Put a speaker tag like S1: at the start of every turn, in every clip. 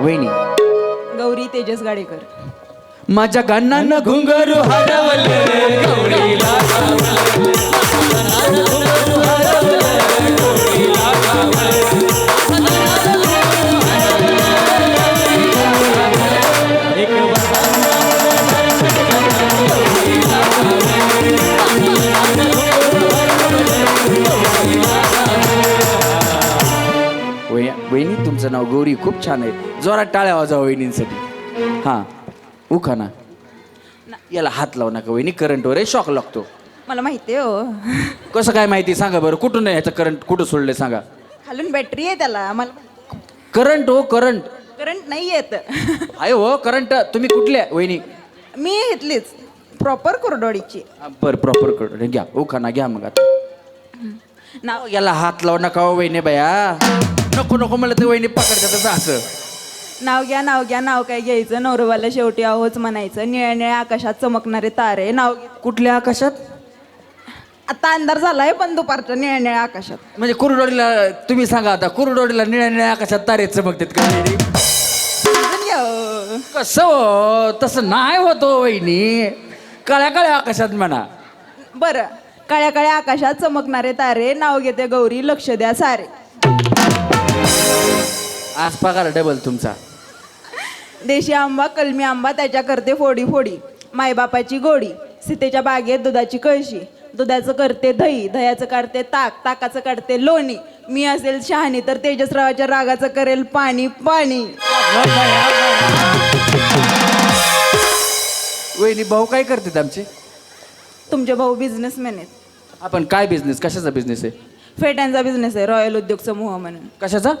S1: वहिनी.
S2: गौरी तेजस गाडेकर.
S1: माझ्या कानानं घुंगरू हरवले गौरीला वहिनी तुमचं नाव गौरी खूप छान आहे. जोरात टाळ्या वाजवा वहिनींसाठी. हां उखा ना. याला हात लावू नका वहिनी करंटवर आहे शॉक लागतो.
S2: मला माहिती आहे हो.
S1: कसं काय माहिती सांगा बरं कुठून आहे ह्याचं करंट कुठं सोडलंय सांगा.
S2: खालून बॅटरी आहे त्याला मला
S1: करंट हो करंट
S2: करंट नाही येत.
S1: आहे हो करंट तुम्ही कुठले वहिनी?
S2: मी घेतलीच प्रॉपर कुरडोडीची
S1: हा, बर प्रॉपर कर घ्या उखाना घ्या मग आता.
S2: नाव
S1: याला हात लावू नका हो वहिनी बाया. नको नको मला ते वहिनी पकडतात असं
S2: नाव घ्या नाव घ्या नाव काय घ्यायचं? नवरवाला शेवटी आहोच म्हणायचं. निळ्या निळ्या आकाशात चमकणारे तारे. नाव घे-
S1: कुठल्या आकाशात?
S2: आता अंधार झालाय पण दुपारच्या निळ्या निळ्या आकाशात.
S1: म्हणजे कुरुडोडीला तुम्ही सांगा आता कुरुडोडीला निळ्या निळ्या आकाशात तारे चमकतात का वहिनी
S2: समजून घ्या. हो.
S1: कसं हो? तसं नाही होतो वहिनी. काळ्या काळ्या आकाशात म्हणा.
S2: बरं. काळ्या काळ्या आकाशात चमकणारे तारे. नाव घेते गौरी. लक्ष द्या सारे.
S1: आज पगार डबल तुमचा.
S2: देशी आंबा कलमी आंबा त्याच्या करते फोडी फोडी. मायबापाची गोडी सीतेच्या बागेत दुधाची कळशी. दुधाचं करते दही दह्याचं काढते ताक ताकाचं काढते लोणी. मी असेल शहाणी तर तेजसरावाच्या रागाचं करेल पाणी पाणी.
S1: वहिनी भाऊ काय करतात आमचे?
S2: तुमचे भाऊ बिझनेसमॅन आहेत.
S1: आपण काय बिझनेस कशाचा बिझनेस आहे?
S2: फेट्यांचा बिझनेस आहे रॉयल उद्योग समूह म्हणून.
S1: कशाचा?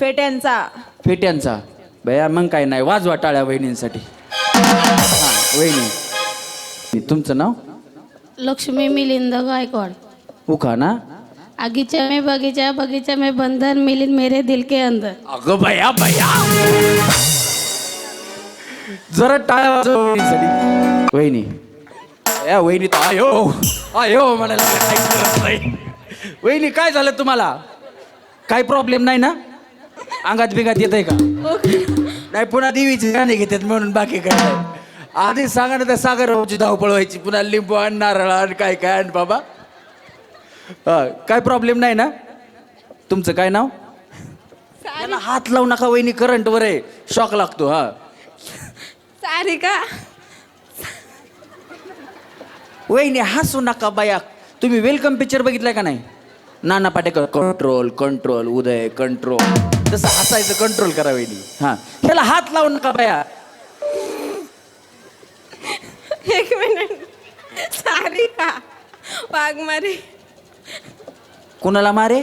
S2: फेट्यांचा
S1: फेट्यांचा बया मग काय नाही वाजवा टाळ्या वहिनींसाठी. हां वहिनी. तुमचं नाव?
S3: लक्ष्मी मिलिंद गायकवाड.
S1: उखा ना?
S3: आगीचा में बगीचा बगीचा में बंधन मिलिन मेरे दिल के अंदर.
S1: अगं बया बया जरा टाळ्या वाजवा वहिनीसाठी. वहिनी. या वहिनी तर आयो. आयो म्हणायला करत नाही. वहिनी काय झालं तुम्हाला? काय प्रॉब्लेम नाही ना? अंगात बिगात येत आहे का नाही पुन्हा देवीची गाणी घेतात म्हणून बाकी काय आधी सांगा ना त्या सागरबाबूची धावपळ व्हायची. पुन्हा लिंबू आण नारळ आण काय काय आण बाबा. हा काय प्रॉब्लेम नाही ना? तुमचं काय नाव? याला हात लावू नका वहिनी करंटवर आहे. शॉक लागतो हा.
S3: सारिका.
S1: वहिनी हसू नका बाया. तुम्ही वेलकम पिक्चर बघितलाय का नाही? Nana Patekar control control Uday control तसं हसायचं कंट्रोल करा वहिनी हा. त्याला हात लावू नका बाया.
S3: एक मिनिट सारिका वाघमारे
S1: कुणाला मारे?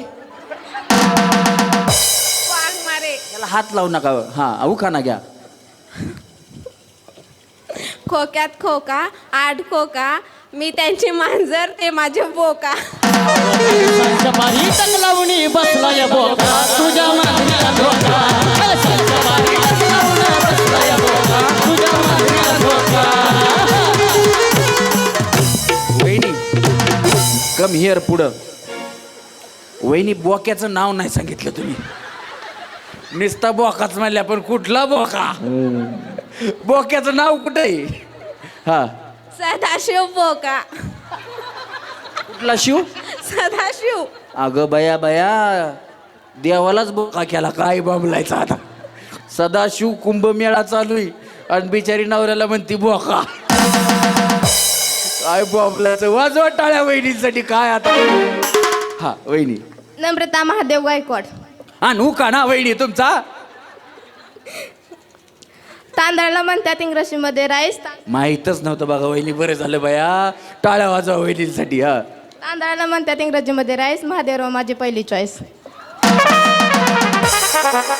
S3: वाघमारे
S1: त्याला हात लावू नका. हा उखाना घ्या.
S3: खोक्यात खोका आठ खोका मी त्यांची मांजर ते माझे बोका.
S4: तुझ्या मागणीला धोका. तुझ्या मागणीला धोका.
S1: वहिनी कम हिअर पुढं. वहिनी बोक्याचं नाव नाही सांगितलं तुम्ही. निस्ता बोकाच म्हणल्या पण कुठला बोका? बोक्याचं नाव कुठं आहे? हा.
S3: सदाशिव बोका.
S1: कुठला शिव?
S3: सदाशिव.
S1: अगं बया बया. देवालाच बोका केला. काय बाबलायचा आता? सदाशिव कुंभमेळा चालू आहे. आणि बिचारी नवऱ्याला म्हणती बोका. काय बाबलायचं वाजवा टाळ्या वहिनीसाठी. काय आता? हा वहिनी.
S3: नम्रता महादेव गायकवाड.
S1: हा नू का ना वहिनी तुमचा?
S3: तांदळाला म्हणतात इंग्रजीमध्ये राईस
S1: माहीतच नव्हतं बघा वहिनी बरं झालं बया. टाळ्या वाजवा वहिनीसाठी हा.
S3: तांदळाला म्हणतात इंग्रजीमध्ये राईस. महादेवराव माझी पहिली चॉईस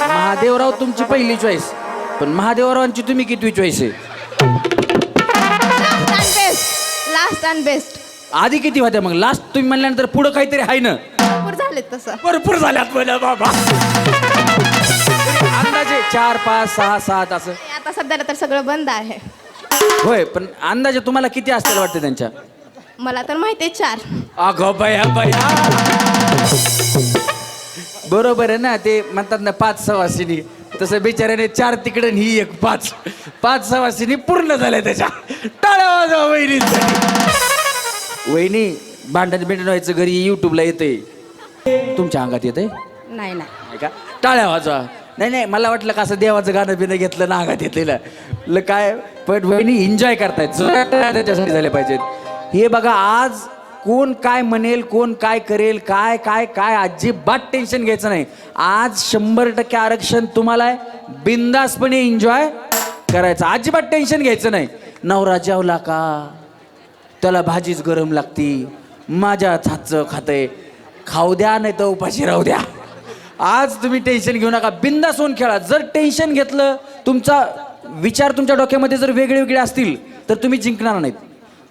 S1: महादेवराव तुमची पहिली चॉईस पण महादेवरावांची तुम्ही कितवी चॉईस आहे?
S3: Last and best last and best
S1: आधी किती होत्या मग? लास्ट तुम्ही म्हणल्यानंतर पुढं काहीतरी आहे ना?
S3: भरपूर झालेत तसं.
S1: भरपूर झाल्यात बाबा. अंदाजे चार पाच सहा सात असं.
S3: आता सध्याला तर सगळं बंद आहे.
S1: होय पण अंदाजे तुम्हाला किती असतील वाटतं त्यांच्या?
S3: मला तर माहिती आहे चार.
S1: अगं बया बया. बरोबर आहे ना ते म्हणतात ना पाच सवासिनी. तसं बिचाऱ्याने चार तिकडे आणि ही एक पाच. पाच सवासिनी पूर्ण झाल्या त्याच्या. टाळ्या वाजवा वहिनीसाठी. वहिनी भांडण बिंडण व्हायचं घरी युट्यूबला येते तुमच्या अंगात येते
S3: नाही नाही.
S1: नाही का? टाळ्या वाजवा. नाही नाही मला वाटलं का असं देवाचं गाणं बिणं घेतलं ना आघात घेतलेलं. ल काय पण वहिनी एन्जॉय करतायत. त्याच्यासाठी झाले पाहिजेत. हे बघा आज कोण काय म्हणेल कोण काय करेल काय काय काय अजिबात टेन्शन घ्यायचं नाही. आज शंभर टक्के आरक्षण तुम्हाला बिंदासपणे एन्जॉय करायचं. अजिबात टेन्शन घ्यायचं नाही. नवरा जेवला का? त्याला भाजीच गरम लागती. माझ्या हातचं खातंय. खाऊ द्या नाही तर उपाशी राहू द्या. आज तुम्ही टेन्शन घेऊ नका. बिंदास होऊन खेळा. जर टेन्शन घेतलं तुमचा विचार तुमच्या डोक्यामध्ये जर वेगळे वेगळे असतील तर तुम्ही जिंकणार नाहीत.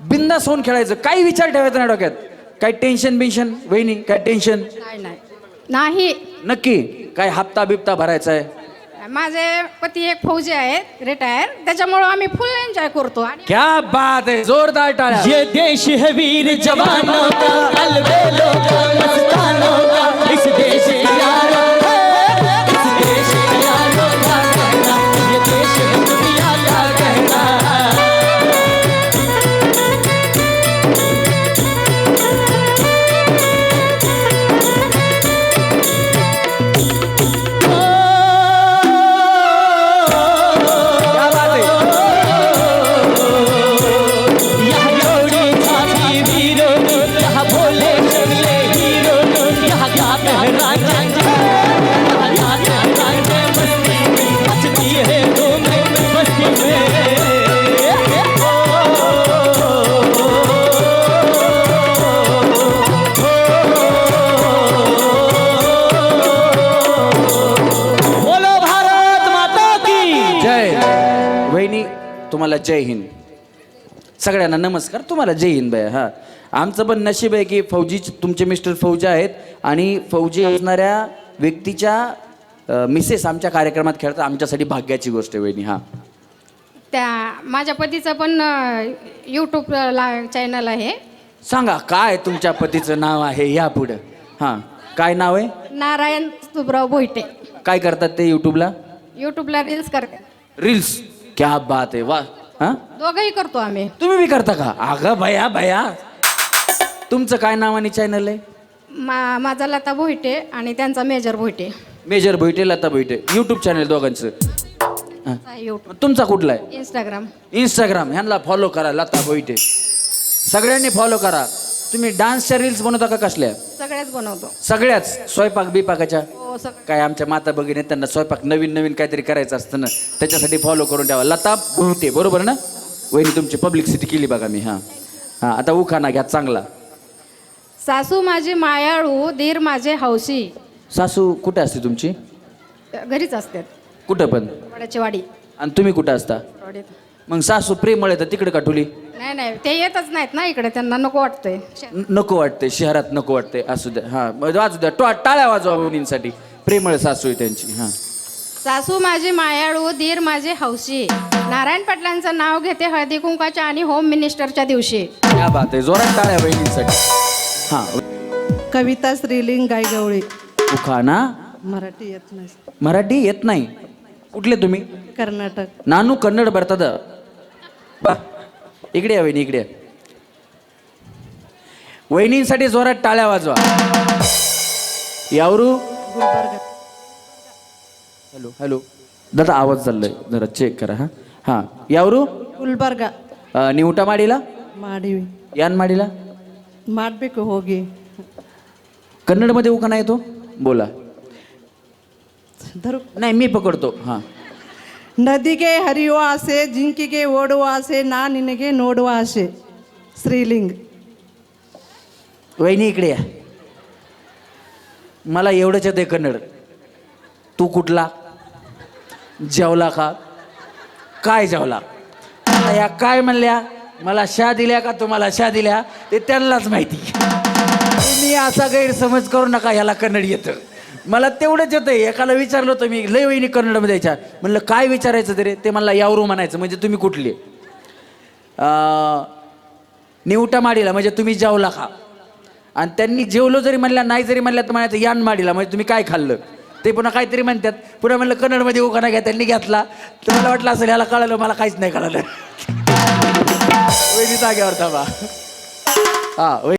S1: बिंदास होऊन खेळायचं. काही विचार ठेवायचा नाही डोक्यात. काही टेन्शन बिन्शन वहिनी काय टेन्शन
S3: नाही नाही. नाही.
S1: नक्की. काय हप्ता बिप्ता भरायचा आहे
S3: माझे पती एक फौजी आहेत रिटायर त्याच्यामुळं आम्ही फुल एन्जॉय करतो. आणि
S1: क्या बात आहे. जोरदार टाळ्या.
S4: ये देश है वीर जवानों का अलबेलों का मस्तानों का इस देश के यारों
S1: तुम्हाला जय हिंद. सगळ्यांना नमस्कार. तुम्हाला जय हिंद बाय हा. आमचं पण नशीब आहे की फौजी तुमचे मिस्टर फौजी आहेत आणि फौजी असणाऱ्या व्यक्तीच्या मिसेस आमच्या कार्यक्रमात खेळतात. आमच्यासाठी भाग्याची गोष्ट आहे वहिनी हा.
S3: त्या माझ्या पतीचं पण यूट्यूबला चॅनल आहे.
S1: सांगा काय तुमच्या पतीचं नाव आहे या पुढं? हां. काय नाव आहे?
S3: नारायण सुब्राव भोईटे.
S1: काय करतात ते यूट्यूबला
S3: यूट्यूबला रील्स करते
S1: रील्स क्या बात आहे वा हां?
S3: दोघंही करतो आम्ही.
S1: तुम्ही बी करता का? अगं भया भया. तुमचं काय नाव आणि चॅनल आहे?
S3: मा माझा लता भोईटे आणि त्यांचा major Bhoite.
S1: Major Bhoite Lata Bhoite. YouTube channel दोघांचं.
S3: यूट्यूब
S1: तुमचा कुठला आहे?
S3: इंस्टाग्राम
S1: इंस्टाग्राम ह्यांना फॉलो करा लता भोईटे. सगळ्यांनी फॉलो करा. तुम्ही डान्सच्या रील्स बनवता का कसल्या?
S3: सगळ्याच बनवतो.
S1: सगळ्याच? स्वयंपाक बिपाकाच्या?
S3: हो सगळं
S1: काय आमच्या माता भगिनी आहेत, त्यांना स्वयंपाक नवीन नवीन काहीतरी करायचं असतं ना त्याच्यासाठी फॉलो करून ठेवा. लता भोईटे बरोबर ना? वहिनी तुमची पब्लिसिटी केली बघा मी हां. हां आता उखाना घ्या चांगला.
S3: सासू माझी मायाळू धीर माझे हौशी.
S1: सासू कुठे असते तुमची?
S3: घरीच असतात.
S1: कुठं पण?
S3: वाडी.
S1: आणि तुम्ही कुठं असता?
S3: वाडीत.
S1: मग सासू प्रेमळ आहे तर तिकडे काठुली
S3: नाही नाही ते येतच नाहीत ना इकडे त्यांना नको वाटतंय.
S1: न- नको वाटते शहरात नको वाटते असू द्या. हां मग वाजू द्या. टो टाळ्या वाजवा मुलींसाठी प्रेमळ सासू आहे त्यांची हां.
S3: सासू माझी मायाळू धीर माझे हौशी. नारायण पाटलांचं नाव घेते हळदी कुंकाच्या आणि होम मिनिस्टरच्या दिवशी.
S1: क्या बात आहे जोरात टाळ्या बहिणींसाठी. हां.
S5: कविता स्त्रीलिंग गायगवळी.
S1: उखाणा?
S5: मराठी येत नाही.
S1: मराठी येत नाही. कुठले तुम्ही?
S5: कर्नाटक.
S1: नानू कन्नड बರ್ತद बा इकडे या वहिनी इकडे या. वहिनींसाठी जोरात टाळ्या वाजवा यावरू
S5: गुलबर्गा
S1: हॅलो हॅलो दादा आवाज चाललाय जरा चेक करा हां हां यावरू
S5: ಗುಲ್ಬರ್ಗ
S1: अं, ನೀವು ಊಟ ಮಾಡಿಲ್ಲ
S5: ಮಾಡಿವಿ
S1: ಯಾನ್ ಮಾಡಿಲ್ಲ
S5: ಮಾಡಬೇಕು ಹೋಗಿ
S1: कन्नडमध्ये उखाणा येतो बोला
S5: ಧರು
S1: नाही मी पकडतो हां
S5: ನದಿಗೆ ಹರಿಯುವ ಆಸೆ ಜಿಂಕಿಗೆ ಓಡುವ ಆಸೆ ನಾ ನಿನಗೆ ನೋಡುವ ಆಸೆ ಸ್ತ್ರೀಲಿಂಗ್
S1: वहिनी इकडे या मला एवढंच येते कन्नड तू कुठला जेवला का काय जेवला आता या काय म्हणल्या मला शा दिल्या का तुम्हाला शा दिल्या ते त्यांनाच माहिती तुम्ही असा गैरसमज करू नका ह्याला कन्नड येतं मला तेवढंच येतं. एकाला विचारलं होतं मी लय वहिनी कन्नडमध्ये यायच्या. म्हणलं काय विचारायचं तरी? ते मला यावरू म्हणायचं म्हणजे तुम्ही कुठली? निवटा माडीला म्हणजे तुम्ही जेवला खा आणि त्यांनी जेवलो जरी म्हणल्या नाही जरी म्हणल्या तर म्हणायचं यान माडीला म्हणजे तुम्ही काय खाल्लं? ते पुन्हा काहीतरी म्हणतात. पुन्हा म्हणलं कन्नडमध्ये उखाणा घ्या त्यांनी घेतला. तर मला वाटलं असेल याला कळलं मला काहीच नाही कळलं. वहिनी जाग्यावर थांबा. हा वै